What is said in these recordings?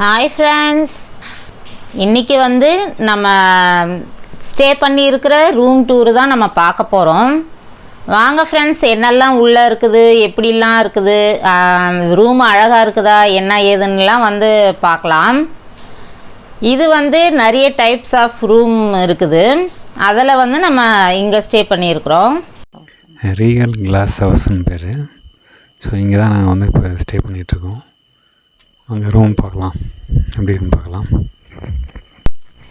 Hi friends இன்றைக்கி வந்து நம்ம ஸ்டே பண்ணி இருக்கிற ரூம் டூர் தான் நம்ம பார்க்க போகிறோம் வாங்க ஃப்ரெண்ட்ஸ் என்னெல்லாம் உள்ளே இருக்குது? எப்படிலாம் இருக்குது? ரூம் அழகாக இருக்குதா? என்ன ஏதுன்னுலாம் வந்து பார்க்கலாம். இது வந்து நிறைய டைப்ஸ் ஆஃப் ரூம் இருக்குது. அதில் வந்து நம்ம இங்கே ஸ்டே பண்ணியிருக்கிறோம். ரீகல் கிளாஸ் ஹவுஸ்னு பேர். ஸோ இங்கே தான் நாங்கள் வந்து இப்போ ஸ்டே பண்ணிகிட்ருக்கோம். அங்கே ரூம் பார்க்கலாம். எப்படி இருக்குன்னு பார்க்கலாம்.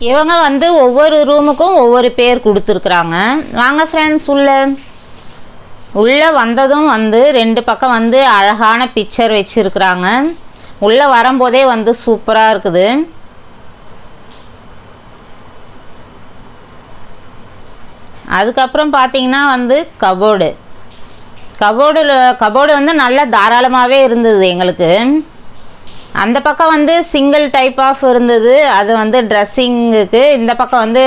இவங்க வந்து ஒவ்வொரு ரூமுக்கும் ஒவ்வொரு பேர் கொடுத்துருக்குறாங்க. வாங்க ஃப்ரெண்ட்ஸ் உள்ள. உள்ளே வந்ததும் வந்து ரெண்டு பக்கம் வந்து அழகான பிக்சர் வச்சுருக்குறாங்க. உள்ளே வரும்போதே வந்து சூப்பராக இருக்குது. அதுக்கப்புறம் பார்த்தீங்கன்னா வந்து கபோர்டு. கபோர்டில் கபோர்டு வந்து நல்லா தாராளமாகவே இருந்தது எங்களுக்கு. அந்த பக்கம் வந்து சிங்கிள் டைப் ஆஃப் இருந்தது. அது வந்து ட்ரெஸ்ஸிங்குக்கு இந்த பக்கம் வந்து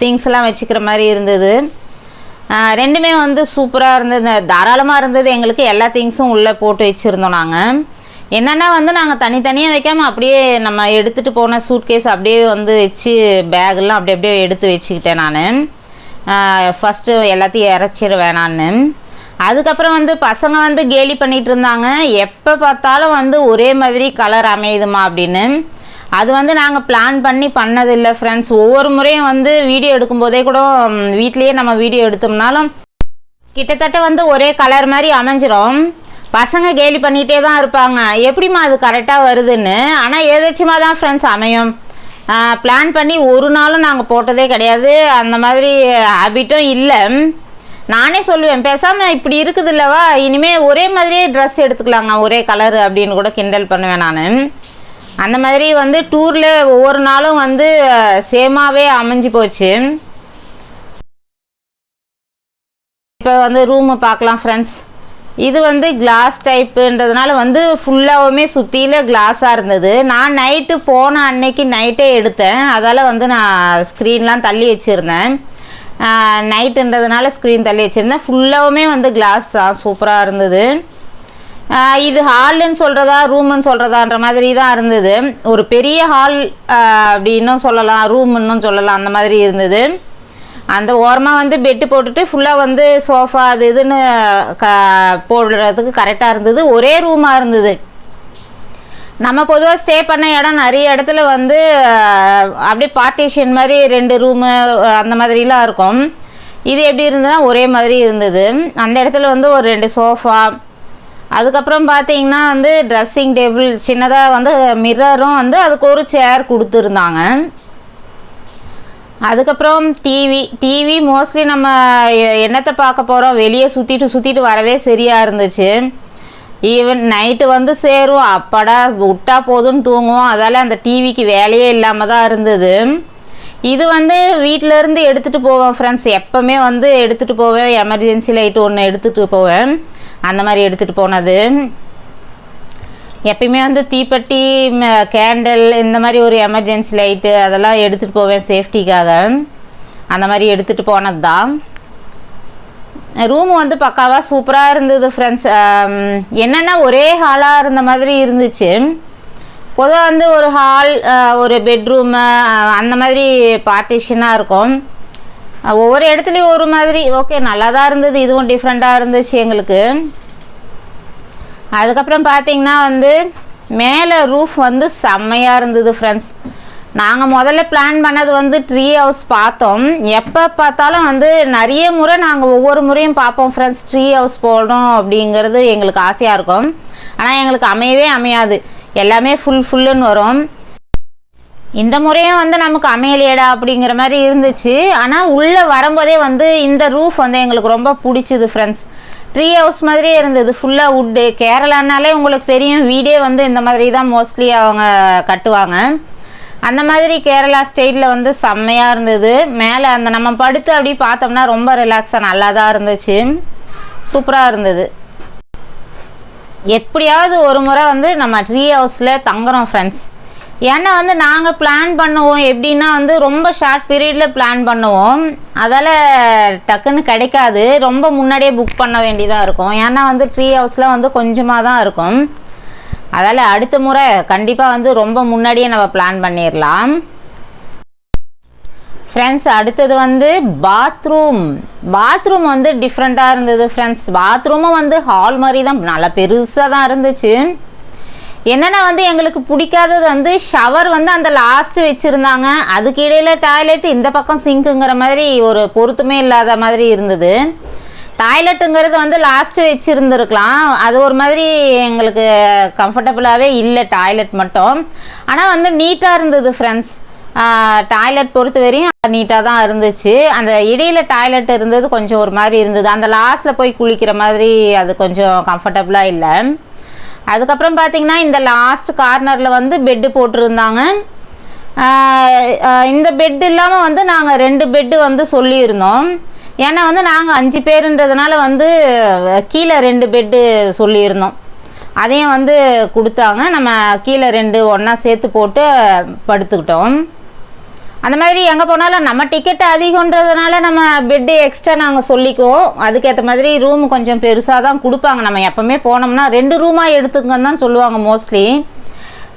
திங்ஸ்லாம் வச்சுக்கிற மாதிரி இருந்தது. ரெண்டுமே வந்து சூப்பராக இருந்தது. தாராளமாக இருந்தது. எங்களுக்கு எல்லா திங்ஸும் உள்ளே போட்டு வச்சுருந்தோம் நாங்கள் என்னென்னா வந்து நாங்கள் தனித்தனியாக வைக்காமல் அப்படியே நம்ம எடுத்துகிட்டு போன சூட்கேஸ் அப்படியே வந்து வச்சு பேக்கெல்லாம் அப்படி அப்படியே எடுத்து வச்சுக்கிட்டேன் நான். ஃபஸ்ட்டு எல்லாத்தையும் இறச்சிட வேணான்னு. அதுக்கப்புறம் வந்து பசங்க வந்து கேலி பண்ணிட்டு இருந்தாங்க. எப்போ பார்த்தாலும் வந்து ஒரே மாதிரி கலர் அமையுதுமா அப்படின்னு. அது வந்து நாங்கள் பிளான் பண்ணி பண்ணதில்லை ஃப்ரெண்ட்ஸ் ஒவ்வொரு முறையும் வந்து வீடியோ எடுக்கும்போதே கூட வீட்லேயே நம்ம வீடியோ எடுத்தோம்னாலும் கிட்டத்தட்ட வந்து ஒரே கலர் மாதிரி அமைஞ்சிரும். பசங்க கேலி பண்ணிகிட்டே தான் இருப்பாங்க. எப்படிம்மா அது கரெக்டாக வருதுன்னு. ஆனால் ஏதாச்சுமா தான் ஃப்ரெண்ட்ஸ் அமையும். பிளான் பண்ணி ஒரு நாளும் நாங்கள் போட்டதே கிடையாது. அந்த மாதிரி ஹேபிட்டும் இல்லை. நானே சொல்லுவேன் பேசாமல் இப்படி இருக்குது இல்லவா? இனிமேல் ஒரே மாதிரியே ட்ரெஸ் எடுத்துக்கலாங்க ஒரே கலர் அப்படின்னு கூட கிண்டல் பண்ணுவேன் நான். அந்த மாதிரி வந்து டூரில் ஒவ்வொரு நாளும் வந்து சேமாகவே அமைஞ்சு போச்சு. இப்போ வந்து ரூமை பார்க்கலாம் ஃப்ரெண்ட்ஸ் இது வந்து கிளாஸ் டைப்புன்றதுனால வந்து ஃபுல்லாகவுமே சுற்றியில் கிளாஸாக இருந்தது. நான் நைட்டு போன அன்னைக்கு நைட்டே எடுத்தேன். அதால் வந்து நான் ஸ்க்ரீன்லாம் தள்ளி வச்சுருந்தேன். நைட்டுன்றதுனால ஸ்க்ரீன் தள்ளி வச்சுருந்தேன். ஃபுல்லாகவுமே வந்து கிளாஸ் தான். சூப்பராக இருந்தது. இது ஹால்னு சொல்கிறதா ரூம்னு சொல்கிறதான்ற மாதிரி தான் இருந்தது. ஒரு பெரிய ஹால் அப்படின்னும் சொல்லலாம். ரூம்னும் சொல்லலாம். அந்த மாதிரி இருந்தது. அந்த ஓரமாக வந்து பெட்டு போட்டுட்டு ஃபுல்லாக வந்து சோஃபா அது இதுன்னு க போடுறதுக்கு கரெக்டாக இருந்தது. ஒரே ரூமாக இருந்தது. நம்ம பொதுவாக ஸ்டே பண்ண இடம் நிறைய இடத்துல வந்து அப்படியே பார்ட்டிஷன் மாதிரி ரெண்டு ரூமு அந்த மாதிரிலாம் இருக்கும். இது எப்படி இருந்ததுன்னா ஒரே மாதிரி இருந்தது. அந்த இடத்துல வந்து ஒரு ரெண்டு சோஃபா அதுக்கப்புறம் பார்த்தீங்கன்னா வந்து ட்ரெஸ்ஸிங் டேபிள் சின்னதாக வந்து மிரரும் வந்து அதுக்கு ஒரு சேர் கொடுத்துருந்தாங்க. அதுக்கப்புறம் டிவி டிவி மோஸ்ட்லி நம்ம என்னத்தை பார்க்க போகிறோம் வெளியே சுற்றிட்டு சுற்றிட்டு வரவே சரியாக இருந்துச்சு. ஈவன் நைட்டு வந்து சேரும். அப்படா விட்டா போதும்னு தூங்குவோம். அதால் அந்த டிவிக்கு வேலையே இல்லாமல் தான் இருந்தது. இது வந்து வீட்டில இருந்து எடுத்துகிட்டு போவேன் ஃப்ரெண்ட்ஸ் எப்போவுமே வந்து எடுத்துகிட்டு போவேன். எமர்ஜென்சி லைட் ஒன்று எடுத்துகிட்டு போவேன். அந்த மாதிரி எடுத்துகிட்டு போனது. எப்பயுமே வந்து தீப்பெட்டி கேண்டில் இந்த மாதிரி ஒரு எமர்ஜென்சி லைட்டு அதெல்லாம் எடுத்துகிட்டு போவேன் சேஃப்டிக்காக அந்த மாதிரி எடுத்துகிட்டு போனது தான் ரூம் வந்து பக்காவாக சூப்பராக இருந்தது ஃப்ரெண்ட்ஸ் என்னென்னா ஒரே ஹாலாக இருந்த மாதிரி இருந்துச்சு. பொதுவாக வந்து ஒரு ஹால் ஒரு பெட்ரூமு அந்த மாதிரி பார்ட்டிஷனாக இருக்கும். ஒவ்வொரு இடத்துலையும் ஒரு மாதிரி ஓகே நல்லா தான் இருந்தது இதுவும் டிஃப்ரெண்ட்டாக இருந்துச்சு எங்களுக்கு. அதுக்கப்புறம் பார்த்தீங்கன்னா வந்து மேலே ரூஃப் வந்து செம்மையாக இருந்தது ஃப்ரெண்ட்ஸ் நாங்கள் முதல்ல பிளான் பண்ணது வந்து ட்ரீ ஹவுஸ் பார்த்தோம். எப்போ பார்த்தாலும் வந்து நிறைய முறை நாங்கள் ஒவ்வொரு முறையும் பார்ப்போம் ஃப்ரெண்ட்ஸ் ட்ரீ ஹவுஸ் போடணும் அப்படிங்கிறது எங்களுக்கு ஆசையாக இருக்கும். ஆனால் எங்களுக்கு அமையவே அமையாது. எல்லாமே ஃபுல் ஃபுல்லுன்னு வரும். இந்த முறையும் வந்து நமக்கு அமையலையடா அப்படிங்கிற மாதிரி இருந்துச்சு. ஆனால் உள்ளே வரும்போதே வந்து இந்த ரூஃப் வந்து எங்களுக்கு ரொம்ப பிடிச்சிது ஃப்ரெண்ட்ஸ் ட்ரீ ஹவுஸ் மாதிரியே இருந்தது. ஃபுல்லாக வுட்டு கேரளானாலே உங்களுக்கு தெரியும் வீடே வந்து இந்த மாதிரி தான் மோஸ்ட்லி அவங்க கட்டுவாங்க. அந்த மாதிரி கேரளா ஸ்டேட்டில் வந்து செம்மையாக இருந்தது. மேலே அந்த நம்ம படுத்து அப்படி பார்த்தோம்னா ரொம்ப ரிலாக்ஸாக நல்லா தான் இருந்துச்சு. சூப்பராக இருந்தது. எப்படியாவது ஒரு முறை வந்து நம்ம ட்ரீ ஹவுஸில் தங்குறோம் ஃப்ரெண்ட்ஸ் ஏன்னா வந்து நாங்கள் பிளான் பண்ணுவோம். எப்படின்னா வந்து ரொம்ப ஷார்ட் பீரியடில் பிளான் பண்ணுவோம். அதால் டக்குன்னு கிடைக்காது. ரொம்ப முன்னாடியே புக் பண்ண வேண்டியதாக இருக்கும். ஏன்னா வந்து ட்ரீ ஹவுஸ்லாம் வந்து கொஞ்சமாக தான் இருக்கும். அதால் அடுத்த முறை கண்டிப்பாக வந்து ரொம்ப முன்னாடியே நம்ம பிளான் பண்ணிடலாம் ஃப்ரெண்ட்ஸ் அடுத்தது வந்து பாத்ரூம் பாத்ரூம் வந்து டிஃப்ரெண்ட்டாக இருந்தது ஃப்ரெண்ட்ஸ் பாத்ரூமும் வந்து ஹால் மாதிரி தான் நல்லா பெருசாக தான் இருந்துச்சு. என்னென்னா வந்து எங்களுக்கு பிடிக்காதது வந்து ஷவர் வந்து அந்த லாஸ்ட்டு வச்சுருந்தாங்க. அதுக்கு இடையில டாய்லெட் இந்த பக்கம் சிங்க்குங்கிற மாதிரி ஒரு பொருத்துமே இல்லாத மாதிரி இருந்தது. டாய்லெட்டுங்கிறது வந்து லாஸ்ட்டு வச்சுருந்துருக்கலாம். அது ஒரு மாதிரி எங்களுக்கு கம்ஃபர்டபுளாகவே இல்லை டாய்லெட் மட்டும். ஆனால் வந்து நீட்டாக இருந்தது ஃப்ரெண்ட்ஸ் டாய்லெட் பொறுத்த வரையும் நீட்டாக தான் இருந்துச்சு. அந்த இடையில டாய்லெட் இருந்தது கொஞ்சம் ஒரு மாதிரி இருந்தது. அந்த லாஸ்ட்டில் போய் குளிக்கிற மாதிரி அது கொஞ்சம் கம்ஃபர்டபுளாக இல்லை. அதுக்கப்புறம் பார்த்தீங்கன்னா இந்த லாஸ்ட் கார்னரில் வந்து பெட்டு போட்டிருந்தாங்க. இந்த பெட் இல்லாமல் வந்து நாங்கள் ரெண்டு பெட்டு வந்து சொல்லியிருந்தோம். ஏன்னா வந்து நாங்கள் அஞ்சு பேருன்றதுனால வந்து கீழே ரெண்டு பெட்டு சொல்லியிருந்தோம். அதையும் வந்து கொடுத்தாங்க. நம்ம கீழே ரெண்டு ஒன்றா சேர்த்து போட்டு படுத்துக்கிட்டோம். அந்த மாதிரி எங்கே போனாலும் நம்ம டிக்கெட் அதிகன்றதுனால நம்ம பெட்டு எக்ஸ்ட்ரா நாங்கள் சொல்லிக்குவோம். அதுக்கேற்ற மாதிரி ரூம் கொஞ்சம் பெருசாக தான் கொடுப்பாங்க. நம்ம எப்போவுமே போனோம்னா ரெண்டு ரூமாக எடுத்துக்கன்னு தான் சொல்லுவாங்க மோஸ்ட்லி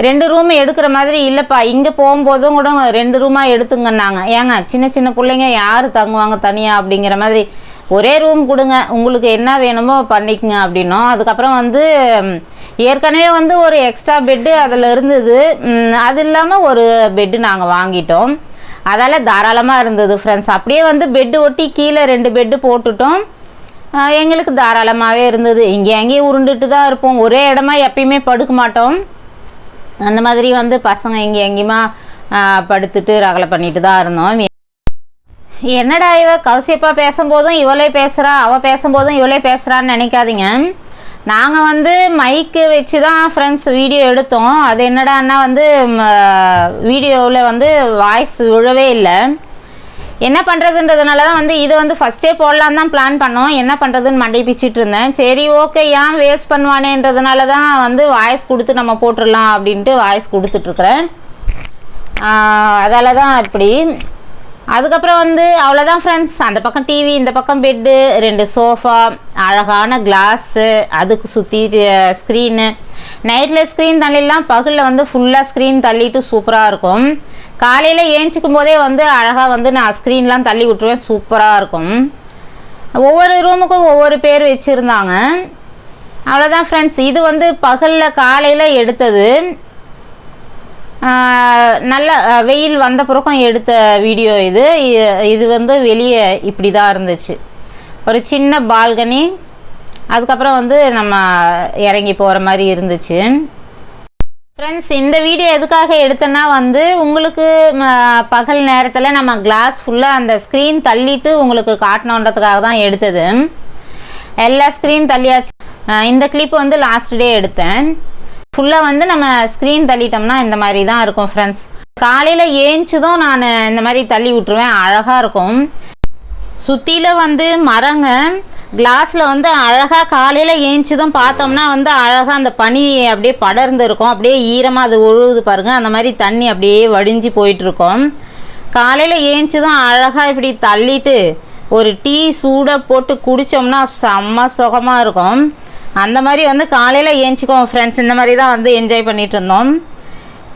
ரெண்டு ரூம் எடுக்கிற மாதிரி இல்லைப்பா. இங்கே போகும்போதும் கூட ரெண்டு ரூமாக எடுத்துங்கன்னாங்க. ஏங்க சின்ன சின்ன பிள்ளைங்க யார் தங்குவாங்க தனியாக அப்படிங்கிற மாதிரி. ஒரே ரூம் கொடுங்க. உங்களுக்கு என்ன வேணுமோ பண்ணிக்கங்க அப்படின்னோம். அதுக்கப்புறம் வந்து ஏற்கனவே வந்து ஒரு எக்ஸ்ட்ரா பெட்டு அதில் இருந்தது. அது இல்லாமல் ஒரு பெட்டு நாங்கள் வாங்கிட்டோம். அதால் தாராளமாக இருந்தது ஃப்ரெண்ட்ஸ் அப்படியே வந்து பெட்டு ஒட்டி கீழே ரெண்டு பெட்டு போட்டுட்டோம். எங்களுக்கு தாராளமாகவே இருந்தது. இங்கே அங்கேயும் உருண்டுட்டு தான் இருப்போம். ஒரே இடமா எப்பயுமே படுக்க மாட்டோம். அந்த மாதிரி வந்து பசங்க இங்கே எங்கேயுமா படுத்துட்டு ரகலை பண்ணிட்டு தான் இருந்தோம். என்னடா இவ? கௌசியப்பா பேசும்போதும் இவளே பேசுகிறா அவள் பேசும்போதும் இவளே பேசுகிறான்னு நினைக்காதீங்க. நாங்கள் வந்து மைக்கு வச்சு தான் ஃப்ரெண்ட்ஸ் வீடியோ எடுத்தோம். அது என்னடான்னா வந்து வீடியோவில் வந்து வாய்ஸ் விழவே இல்லை. என்ன பண்ணுறதுன்றதுனால தான் வந்து இதை வந்து ஃபஸ்ட்டே போடலாம் தான் பிளான் பண்ணோம். என்ன பண்ணுறதுன்னு மண்டை இருந்தேன். சரி ஓகே ஏன் வேஸ்ட் பண்ணுவானேன்றதுனால தான் வந்து வாய்ஸ் கொடுத்து நம்ம போட்டுடலாம் அப்படின்ட்டு வாய்ஸ் கொடுத்துட்ருக்குறேன் அதால தான் இப்படி. அதுக்கப்புறம் வந்து அவ்வளோதான் ஃப்ரெண்ட்ஸ் அந்த பக்கம் டிவி இந்த பக்கம் பெட்டு ரெண்டு சோஃபா அழகான கிளாஸு அதுக்கு சுற்றி ஸ்க்ரீனு நைட்டில் ஸ்க்ரீன் தள்ளிடலாம். பகலில் வந்து ஃபுல்லாக ஸ்க்ரீன் தள்ளிட்டு சூப்பராக இருக்கும். காலையில் ஏஞ்சிக்கும் போதே வந்து அழகாக வந்து நான் ஸ்க்ரீன்லாம் தள்ளி விட்டுருவேன். சூப்பராக இருக்கும். ஒவ்வொரு ரூமுக்கும் ஒவ்வொரு பேர் வச்சுருந்தாங்க. அவ்வளோதான் ஃப்ரெண்ட்ஸ் இது வந்து பகலில் காலையில் எடுத்தது. நல்ல வெயில் வந்த பிறக்கம் எடுத்த வீடியோ இது. இது வந்து வெளியே இப்படி தான் இருந்துச்சு. ஒரு சின்ன பால்கனி அதுக்கப்புறம் வந்து நம்ம இறங்கி போகிற மாதிரி இருந்துச்சு. ஃப்ரெண்ட்ஸ் இந்த வீடியோ எதுக்காக எடுத்தேன்னா வந்து உங்களுக்கு பகல் நேரத்தில் நம்ம கிளாஸ் ஃபுல்லாக அந்த ஸ்க்ரீன் தள்ளிட்டு உங்களுக்கு காட்டணுன்றதுக்காக தான் எடுத்தது. எல்லா ஸ்க்ரீன் தள்ளியாச்சு. இந்த கிளிப் வந்து லாஸ்ட் டே எடுத்தேன். ஃபுல்லாக வந்து நம்ம ஸ்க்ரீன் தள்ளிட்டோம்னா இந்த மாதிரி தான் இருக்கும் ஃப்ரெண்ட்ஸ் காலையில் ஏஞ்சதும் நான் இந்த மாதிரி தள்ளி விட்ருவேன் அழகாக இருக்கும். சுற்றியில் வந்து மரங்க கிளாஸில் வந்து அழகாக காலையில் ஏஞ்சதும் பார்த்தோம்னா வந்து அழகாக அந்த பனி அப்படியே படர்ந்து இருக்கும் அப்படியே ஈரமாக அது ஒழுகுது பாருங்கள் அந்த மாதிரி தண்ணி அப்படியே வடிஞ்சு போயிட்டுருக்கும். காலையில் ஏஞ்சதும் அழகாக இப்படி தள்ளிட்டு ஒரு டீ சூடாக போட்டு குடித்தோம்னா செம்ம சுகமாக இருக்கும். அந்த மாதிரி வந்து காலையில் ஏஞ்சிக்குவோம் ஃப்ரெண்ட்ஸ் இந்த மாதிரி தான் வந்து என்ஜாய் பண்ணிகிட்டு இருந்தோம்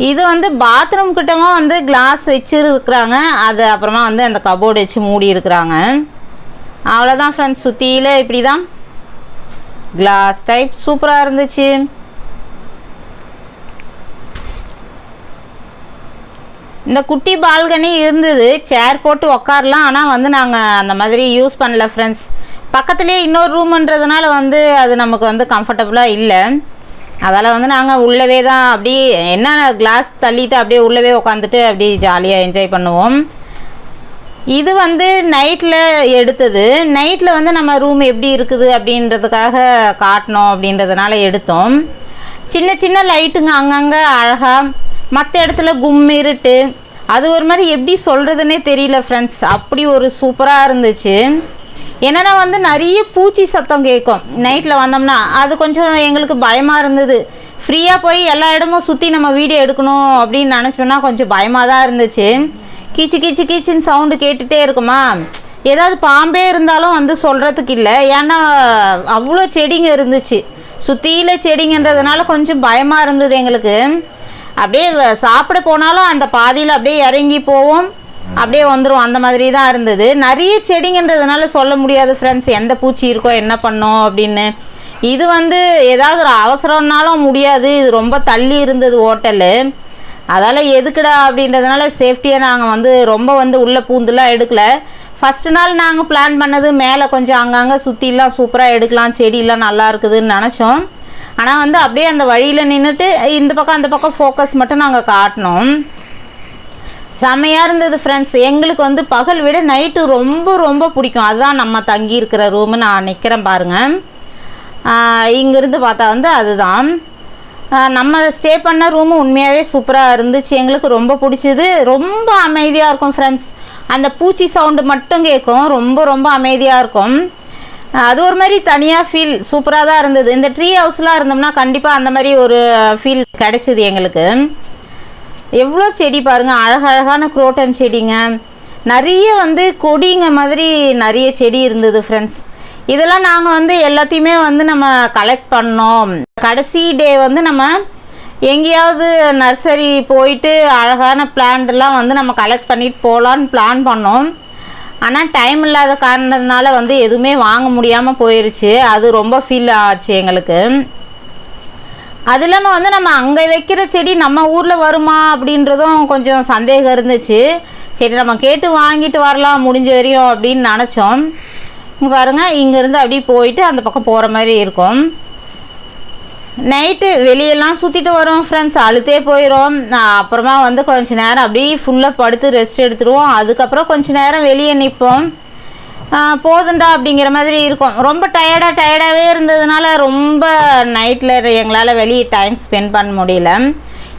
இது வந்து பாத்ரூம் கிட்டமாக வந்து கிளாஸ் வச்சுருக்குறாங்க. அது அப்புறமா வந்து அந்த கபோர்டு வச்சு மூடி இருக்கிறாங்க. அவ்வளோதான் ஃப்ரெண்ட்ஸ் சுற்றியில் இப்படி தான் கிளாஸ் டைப் சூப்பராக இருந்துச்சு. இந்த குட்டி பால்கனி இருந்தது. சேர் போட்டு உக்காரலாம். ஆனால் வந்து நாங்கள் அந்த மாதிரி யூஸ் பண்ணல ஃப்ரெண்ட்ஸ் பக்கத்துலேயே இன்னொரு ரூம்ன்றதுனால வந்து அது நமக்கு வந்து கம்ஃபர்டபுளாக இல்லை. அதால் வந்து நாங்கள் உள்ளவே தான் அப்படியே என்ன கிளாஸ் தள்ளிட்டு அப்படியே உள்ளவே உட்காந்துட்டு அப்படியே ஜாலியாக என்ஜாய் பண்ணுவோம். இது வந்து நைட்டில் எடுத்தது. நைட்டில் வந்து நம்ம ரூம் எப்படி இருக்குது அப்படின்றதுக்காக காட்டணும் அப்படின்றதுனால எடுத்தோம். சின்ன சின்ன லைட்டுங்க அங்கங்கே அழகாக மற்ற இடத்துல கும் இருட்டு. அது ஒரு மாதிரி எப்படி சொல்கிறதுனே தெரியல ஃப்ரெண்ட்ஸ் அப்படி ஒரு சூப்பராக இருந்துச்சு. என்னென்னா வந்து நிறைய பூச்சி சத்தம் கேட்கும். நைட்டில் வந்தோம்னா அது கொஞ்சம் எங்களுக்கு பயமாக இருந்தது. ஃப்ரீயாக போய் எல்லா இடமும் சுற்றி நம்ம வீடியோ எடுக்கணும் அப்படின்னு நினச்சோன்னா கொஞ்சம் பயமாக தான் இருந்துச்சு. கீச்சு கீச்சு கீச்சுன்னு சவுண்டு கேட்டுகிட்டே இருக்குமா? ஏதாவது பாம்பே இருந்தாலும் வந்து சொல்கிறதுக்கு இல்லை. ஏன்னா அவ்வளோ செடிங்க இருந்துச்சு. சுற்றியில் செடிங்கன்றதுனால கொஞ்சம் பயமாக இருந்தது எங்களுக்கு. அப்படியே சாப்பிட போனாலும் அந்த பாதியில் அப்படியே இறங்கி போவோம். அப்படியே வந்துடும் அந்த மாதிரி தான் இருந்தது. நிறைய செடிங்கன்றதுனால சொல்ல முடியாது ஃப்ரெண்ட்ஸ் எந்த பூச்சி இருக்கோ என்ன பண்ணோம் அப்படின்னு. இது வந்து ஏதாவது ஒரு அவசரம்னாலும் முடியாது. இது ரொம்ப தள்ளி இருந்தது ஹோட்டலு அதால் எதுக்குடா அப்படின்றதுனால சேஃப்டியாக நாங்கள் வந்து ரொம்ப வந்து உள்ளே பூந்துலாம் எடுக்கல. ஃபஸ்ட்டு நாள் நாங்கள் பிளான் பண்ணது மேலே கொஞ்சம் அங்கங்கே சுற்றிலாம் சூப்பராக எடுக்கலாம். செடியெலாம் நல்லா இருக்குதுன்னு நினச்சோம். ஆனால் வந்து அப்படியே அந்த வழியில் நின்றுட்டு இந்த பக்கம் அந்த பக்கம் ஃபோக்கஸ் மட்டும் நாங்கள் காட்டினோம். செமையாக இருந்தது ஃப்ரெண்ட்ஸ் எங்களுக்கு வந்து பகல் விட நைட்டு ரொம்ப ரொம்ப பிடிக்கும். அதுதான் நம்ம தங்கி இருக்கிற ரூமு நான் நிற்கிறேன் பாருங்கள் இங்கேருந்து பார்த்தா வந்து அதுதான். நம்ம ஸ்டே பண்ண ரூமு உண்மையாகவே சூப்பராக இருந்துச்சு. எங்களுக்கு ரொம்ப பிடிச்சிது. ரொம்ப அமைதியாக இருக்கும் ஃப்ரெண்ட்ஸ் அந்த பூச்சி சவுண்டு மட்டும் கேட்கும். ரொம்ப ரொம்ப அமைதியாக இருக்கும். அது ஒரு மாதிரி தனியாக ஃபீல் சூப்பராக தான் இருந்தது. இந்த ட்ரீ ஹவுஸ்லாம் இருந்தோம்னா கண்டிப்பாக அந்த மாதிரி ஒரு ஃபீல் கிடைச்சிது எங்களுக்கு. எவ்வளோ செடி பாருங்கள் அழகழகான குரோட்டன் செடிங்க. நிறைய வந்து கொடிங்க மாதிரி நிறைய செடி இருந்தது ஃப்ரெண்ட்ஸ் இதெல்லாம் நாங்கள் வந்து எல்லாத்தையுமே வந்து நம்ம கலெக்ட் பண்ணோம். கடைசி டே வந்து நம்ம எங்கேயாவது நர்சரி போயிட்டு அழகான பிளான்ட்லாம் வந்து நம்ம கலெக்ட் பண்ணிட்டு போகலான்னு பிளான் பண்ணோம். ஆனால் டைம் இல்லாத காரணத்தினால வந்து எதுவுமே வாங்க முடியாமல் போயிருச்சு. அது ரொம்ப ஃபீல் ஆச்சு எங்களுக்கு. அது இல்லாமல் வந்து நம்ம அங்கே வைக்கிற செடி நம்ம ஊரில் வருமா அப்படின்றதும் கொஞ்சம் சந்தேகம் இருந்துச்சு. சரி நம்ம கேட்டு வாங்கிட்டு வரலாம் முடிஞ்ச வரையும் அப்படின்னு நினச்சோம். இங்கே பாருங்கள் இங்கேருந்து அப்படியே போயிட்டு அந்த பக்கம் போகிற மாதிரி இருக்கும். நைட்டு வெளியெல்லாம் சுற்றிட்டு வரோம் ஃப்ரெண்ட்ஸ் அழுத்தே போயிடும் அப்புறமா வந்து கொஞ்ச நேரம் அப்படியே ஃபுல்லாக படுத்து ரெஸ்ட் எடுத்துருவோம். அதுக்கப்புறம் கொஞ்ச நேரம் வெளியே நிற்போம் போதுண்டா அப்படிங்கிற மாதிரி இருக்கும். ரொம்ப டயர்டாக டயர்டாகவே இருந்ததுனால ரொம்ப நைட்டில் எங்களால் வெளியே டைம் ஸ்பெண்ட் பண்ண முடியல.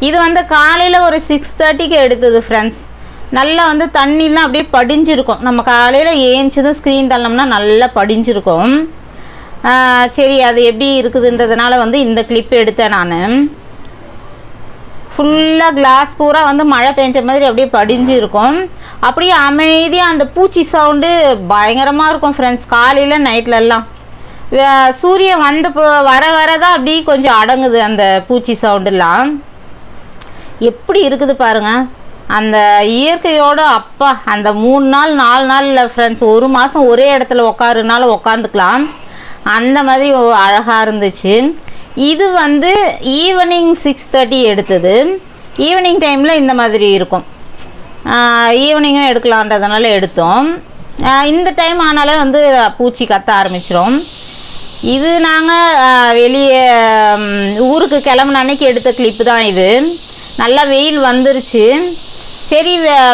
இது வந்து காலையில் ஒரு சிக்ஸ் தேர்ட்டிக்கு எடுத்தது ஃப்ரெண்ட்ஸ் நல்லா வந்து தண்ணிலாம் அப்படியே படிஞ்சிருக்கும். நம்ம காலையில் ஏஞ்சதும் ஸ்க்ரீன் தள்ளோம்னா நல்லா படிஞ்சிருக்கும். சரி அது எப்படி இருக்குதுன்றதுனால வந்து இந்த கிளிப் எடுத்தேன் நான். ஃபுல்லாக கிளாஸ் பூரா வந்து மழை பெஞ்ச மாதிரி அப்படியே படிஞ்சு இருக்கும் அப்படியே அமைதியாக அந்த பூச்சி சவுண்டு பயங்கரமாக இருக்கும் ஃப்ரெண்ட்ஸ் காலையில் நைட்லலாம் சூரியன் வந்து வர வர தான் அப்படியே கொஞ்சம் அடங்குது அந்த பூச்சி சவுண்டுலாம் எப்படி இருக்குது பாருங்கள் அந்த இயற்கையோட அப்பா அந்த மூணு நாள் நாலு நாளில் ஃப்ரெண்ட்ஸ் ஒரு மாதம் ஒரே இடத்துல உட்காருனாலும் உட்காந்துக்கலாம் அந்த மாதிரி அழகாக இருந்துச்சு. இது வந்து ஈவினிங் சிக்ஸ் தேர்ட்டி எடுத்தது. ஈவினிங் டைமில் இந்த மாதிரி இருக்கும். ஈவினிங்கும் எடுக்கலான்றதுனால எடுத்தோம். இந்த டைம் ஆனாலே வந்து பூச்சி கத்த ஆரம்பிச்சிரும். இது நாங்கள் வெளியே ஊருக்கு கிளம்புன அன்னைக்கு எடுத்த கிளிப்பு தான் இது. நல்லா வெயில் வந்துருச்சு. சரி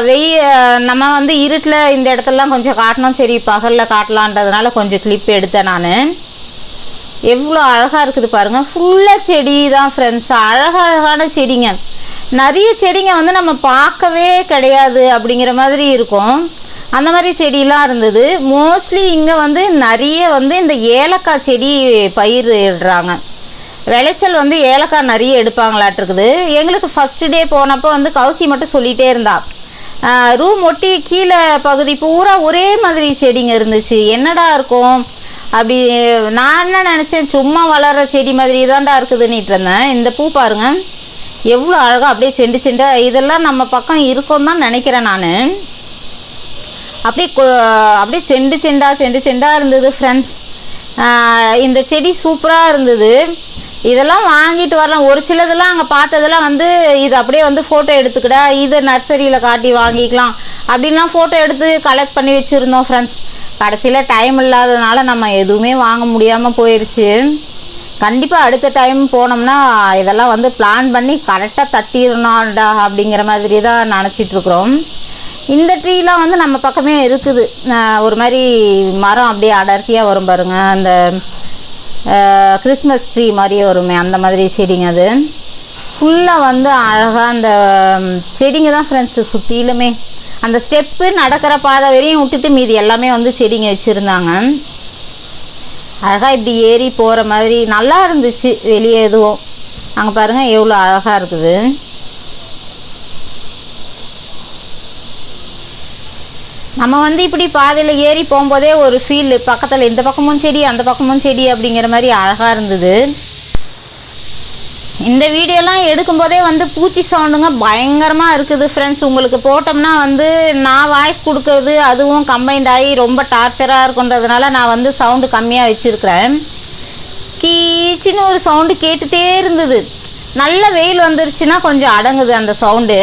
வெயில் நம்ம வந்து இருட்டில் இந்த இடத்துலலாம் கொஞ்சம் காட்டணும். சரி பகலில் காட்டலான்றதுனால கொஞ்சம் கிளிப் எடுத்தேன் நான். எவ்வளோ அழகாக இருக்குது பாருங்கள் ஃபுல்லாக செடி தான் ஃப்ரெண்ட்ஸ் அழகழகான செடிங்க. நிறைய செடிங்க வந்து நம்ம பார்க்கவே கிடையாது அப்படிங்கிற மாதிரி இருக்கும். அந்த மாதிரி செடியெலாம் இருந்தது. மோஸ்ட்லி இங்கே வந்து நிறைய வந்து இந்த ஏலக்காய் செடி பயிரிடுறாங்க விளைச்சல் வந்து ஏலக்காய் நிறைய எடுப்பாங்களாட்டிருக்குது. எங்களுக்கு ஃபஸ்ட்டு டே போனப்போ வந்து கவுசி மட்டும் சொல்லிகிட்டே இருந்தா. ரூம் ஒட்டி கீழே பகுதி பூரா ஒரே மாதிரி செடிங்க இருந்துச்சு. என்னடா இருக்கும்? அப்படி நான் என்ன நினச்சேன் சும்மா வளர்கிற செடி மாதிரி தான்டா இருக்குதுன்னுட்டு இருந்தேன். இந்த பூ பாருங்க. எவ்வளோ அழகாக அப்படியே செண்டு செண்டு இதெல்லாம் நம்ம பக்கம் இருக்கும் தான் நினைக்கிறேன் நான். அப்படியே அப்படியே செண்டு செண்டா செண்டு செண்டாக இருந்தது ஃப்ரெண்ட்ஸ் இந்த செடி சூப்பராக இருந்தது. இதெல்லாம் வாங்கிட்டு வரலாம். ஒரு சிலதெல்லாம் அங்கே பார்த்ததெல்லாம் வந்து இது அப்படியே வந்து ஃபோட்டோ எடுத்துக்கிட இதை நர்சரியில் காட்டி வாங்கிக்கலாம் அப்படின்லாம் ஃபோட்டோ எடுத்து கலெக்ட் பண்ணி வச்சுருந்தோம் ஃப்ரெண்ட்ஸ் கடைசியில் டைம் இல்லாததுனால நம்ம எதுவுமே வாங்க முடியாமல் போயிடுச்சு கண்டிப்பாக அடுத்த டைம் போனோம்னா இதெல்லாம் வந்து பிளான் பண்ணி கரெக்டாக தட்டிடணும்டா அப்படிங்கிற மாதிரி தான் நினச்சிட்ருக்குறோம் இந்த ட்ரீலாம் வந்து நம்ம பக்கமே இருக்குது. ஒரு மாதிரி மரம் அப்படியே அடர்த்தியாக வரும் பாருங்கள் அந்த கிறிஸ்மஸ் ட்ரீ மாதிரியே வருமே அந்த மாதிரி செடிங்க அது. ஃபுல்லாக வந்து அழகாக அந்த செடிங்க தான் ஃப்ரெண்ட்ஸு சுற்றிலுமே அந்த ஸ்டெப்பு நடக்கிற பாதை வரையும் விட்டுட்டு மீதி எல்லாமே வந்து செடிங்க வச்சுருந்தாங்க. அழகாக இப்படி ஏறி போகிற மாதிரி நல்லா இருந்துச்சு வெளியே எதுவும். அங்கே பாருங்கள் எவ்வளோ அழகாக இருக்குது. நம்ம வந்து இப்படி பாதையில் ஏறி போகும்போதே ஒரு ஃபீல் பக்கத்தில் இந்த பக்கமும் செடி அந்த பக்கமும் செடி அப்படிங்கிற மாதிரி அழகாக இருந்தது. இந்த வீடியோலாம் எடுக்கும்போதே வந்து பூச்சி சவுண்டுங்க பயங்கரமாக இருக்குது ஃப்ரெண்ட்ஸ் உங்களுக்கு போட்டோம்னா வந்து நான் வாய்ஸ் கொடுக்கறது அதுவும் கம்பைண்ட் ஆகி ரொம்ப டார்ச்சராக இருக்குன்றதுனால நான் வந்து சவுண்டு கம்மியாக வச்சுருக்கிறேன். கீச்சின்னு ஒரு சவுண்டு கேட்டுகிட்டே இருந்தது. நல்ல வெயில் வந்துருச்சுன்னா கொஞ்சம் அடங்குது அந்த சவுண்டு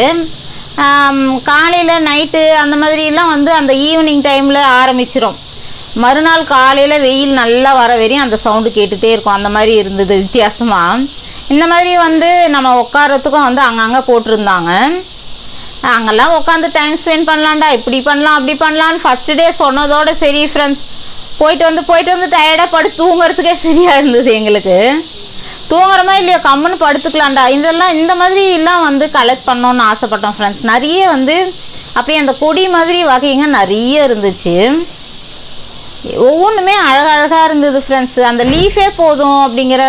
காலையில் நைட்டு அந்த மாதிரிலாம் வந்து அந்த ஈவினிங் டைமில் ஆரம்பிச்சிடும் மறுநாள் காலையில் வெயில் நல்லா வர வரையும் அந்த சவுண்டு கேட்டுகிட்டே இருக்கும். அந்த மாதிரி இருந்தது வித்தியாசமாக இந்த மாதிரி வந்து நம்ம உட்காரத்துக்கும் வந்து அங்கங்கே போட்டிருந்தாங்க. அங்கெல்லாம் உட்காந்து டைம் ஸ்பெண்ட் பண்ணலாம்டா இப்படி பண்ணலாம் அப்படி பண்ணலான்னு ஃபஸ்ட்டு டே சொன்னதோட சரி ஃப்ரெண்ட்ஸ் போயிட்டு வந்து போயிட்டு வந்து டயர்டாக படுத்து தூங்குறதுக்கே சரியாக இருந்தது எங்களுக்கு. தூங்குறோமா இல்லையோ கம்முன்னு படுத்துக்கலாம்டா. இதெல்லாம் இந்த மாதிரி எல்லாம் வந்து கலெக்ட் பண்ணோன்னு ஆசைப்பட்டோம் ஃப்ரெண்ட்ஸ் நிறைய வந்து அப்படியே அந்த கொடி மாதிரி வகைங்க நிறைய இருந்துச்சு. ஒவ்வொன்றுமே அழகழகாக இருந்தது ஃப்ரெண்ட்ஸ் அந்த லீஃபே போதும் அப்படிங்கிற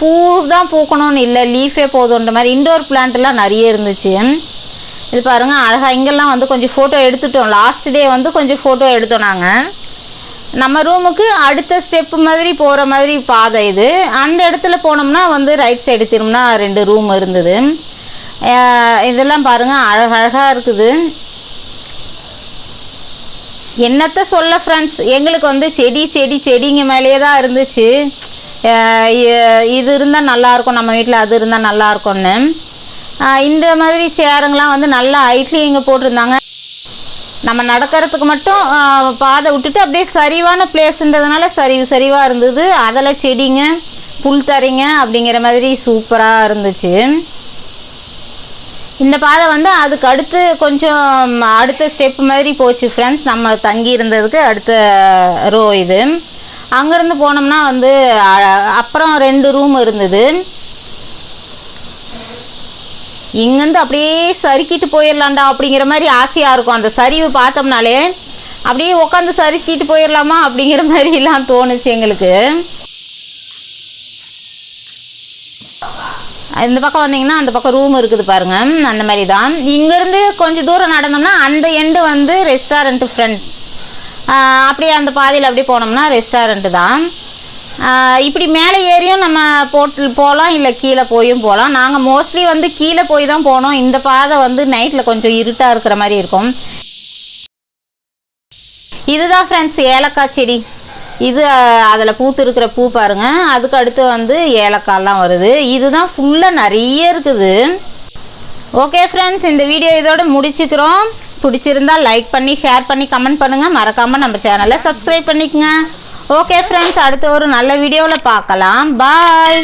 பூ தான் பூக்கணும்னு இல்லை லீஃபே போதுன்ற மாதிரி இன்டோர் பிளான்ட்லாம் நிறைய இருந்துச்சு. இது பாருங்கள் அழகாக இங்கெல்லாம் வந்து கொஞ்சம் ஃபோட்டோ எடுத்துட்டோம். லாஸ்ட் டே வந்து கொஞ்சம் ஃபோட்டோ எடுத்தோம் நாங்கள் நம்ம ரூமுக்கு அடுத்த ஸ்டெப் மாதிரி போகிற மாதிரி பாதை இது. அந்த இடத்துல போனோம்னா வந்து ரைட் சைடு திரும்பினா ரெண்டு ரூம் இருந்தது. இதெல்லாம் பாருங்கள் அழகழகாக இருக்குது. என்னத்த சொல்ல ஃப்ரெண்ட்ஸ் எங்களுக்கு வந்து செடி செடி செடிங்க மேலேயே தான் இருந்துச்சு. இது இருந்தால் நல்லாயிருக்கும் நம்ம வீட்டில் அது இருந்தால் நல்லாயிருக்கும்னு இந்த மாதிரி சேருங்கெலாம் வந்து நல்லா ஹைட்லேயும் இங்கே போட்டிருந்தாங்க. நம்ம நடக்கிறதுக்கு மட்டும் பாதை விட்டுட்டு அப்படியே சரிவான பிளேஸுன்றதுனால சரிவு சரிவாக இருந்தது. அதில் செடிங்க புல் தரைங்க அப்படிங்கிற மாதிரி சூப்பராக இருந்துச்சு. இந்த பாதை வந்து அதுக்கு அடுத்து கொஞ்சம் அடுத்த ஸ்டெப் மாதிரி போச்சு ஃப்ரெண்ட்ஸ் நம்ம தங்கி இருந்ததுக்கு அடுத்த ரோ இது. அங்கேருந்து போனோம்னா வந்து அப்புறம் ரெண்டு ரூம் இருந்தது. இங்கேருந்து அப்படியே சறுக்கிட்டு போயிடலாம்டா அப்படிங்கிற மாதிரி ஆசையாக இருக்கும். அந்த சரிவு பார்த்தோம்னாலே அப்படியே உட்காந்து சறுக்கிட்டு போயிடலாமா அப்படிங்கிற மாதிரிலாம் தோணுச்சு எங்களுக்கு. இந்த பக்கம் வந்தீங்கன்னா அந்த பக்கம் ரூம் இருக்குது பாருங்க. அந்த மாதிரி தான் இங்கேருந்து கொஞ்சம் தூரம் நடந்தோம்னா அந்த எண்டு வந்து ரெஸ்டாரண்ட்டு ஃப்ரெண்ட் அப்படியே அந்த பாதையில் அப்படியே போனோம்னா ரெஸ்டாரண்ட்டு தான். இப்படி மேலே ஏறியும் நம்ம போட்டில் போகலாம் இல்லை கீழே போயும் போகலாம் நாங்கள் மோஸ்ட்லி வந்து கீழே போய் தான் போனோம். இந்த பாதை வந்து நைட்டில் கொஞ்சம் இருட்டாக இருக்கிற மாதிரி இருக்கும். இதுதான் ஃப்ரெண்ட்ஸ் ஏலக்காய் செடி. இது அதில் பூத்து இருக்கிற பூ பாருங்கள் அதுக்கு அடுத்து வந்து ஏலக்காய்லாம் வருது. இதுதான் ஃபுல்லாக நிறைய இருக்குது. ஓகே ஃப்ரெண்ட்ஸ் இந்த வீடியோ இதோடு முடிச்சுக்கிறோம். பிடிச்சிருந்தா லைக் பண்ணி ஷேர் பண்ணி கமெண்ட் பண்ணுங்கள் மறக்காமல் நம்ம சேனலை சப்ஸ்கிரைப் பண்ணிக்கங்க. ஓகே ஃப்ரெண்ட்ஸ் அடுத்த ஒரு நல்ல வீடியோவில் பார்க்கலாம். பாய்